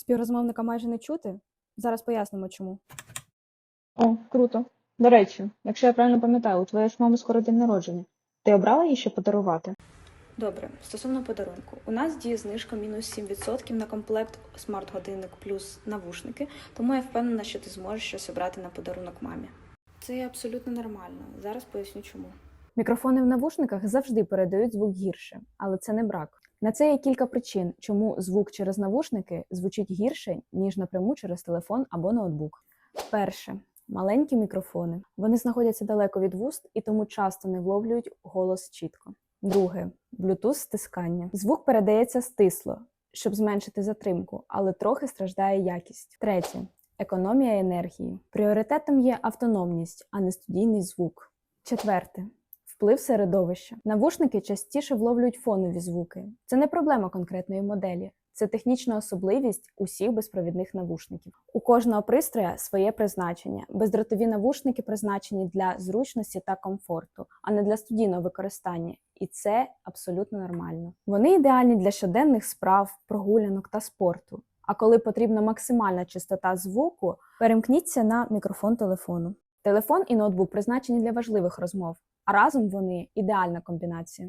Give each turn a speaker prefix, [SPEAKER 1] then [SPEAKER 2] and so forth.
[SPEAKER 1] Співрозмовника майже не чути. Зараз пояснимо чому.
[SPEAKER 2] О, круто. До речі, якщо я правильно пам'ятаю, у твоєї ж мами скоро день народження. Ти обрала їй що подарувати?
[SPEAKER 3] Добре, стосовно подарунку, у нас діє знижка мінус 7% на комплект смарт-годинник плюс навушники, тому я впевнена, що ти зможеш щось обрати на подарунок мамі. Це абсолютно нормально. Зараз поясню чому.
[SPEAKER 1] Мікрофони в навушниках завжди передають звук гірше, але це не брак. На це є кілька причин, чому звук через навушники звучить гірше, ніж напряму через телефон або ноутбук. Перше маленькі мікрофони. Вони знаходяться далеко від вуст і тому часто не вловлюють голос чітко. Друге Bluetooth стискання. Звук передається стисло, щоб зменшити затримку, але трохи страждає якість. Третє економія енергії. Пріоритетом є автономність, а не студійний звук. Четверте. Вплив середовища. Навушники частіше вловлюють фонові звуки. Це не проблема конкретної моделі, це технічна особливість усіх безпровідних навушників. У кожного пристроя своє призначення. Бездротові навушники призначені для зручності та комфорту, а не для студійного використання. І це абсолютно нормально. Вони ідеальні для щоденних справ, прогулянок та спорту. А коли потрібна максимальна чистота звуку, перемкніться на мікрофон телефону. Телефон і ноутбук призначені для важливих розмов, разом вони ідеальна комбінація.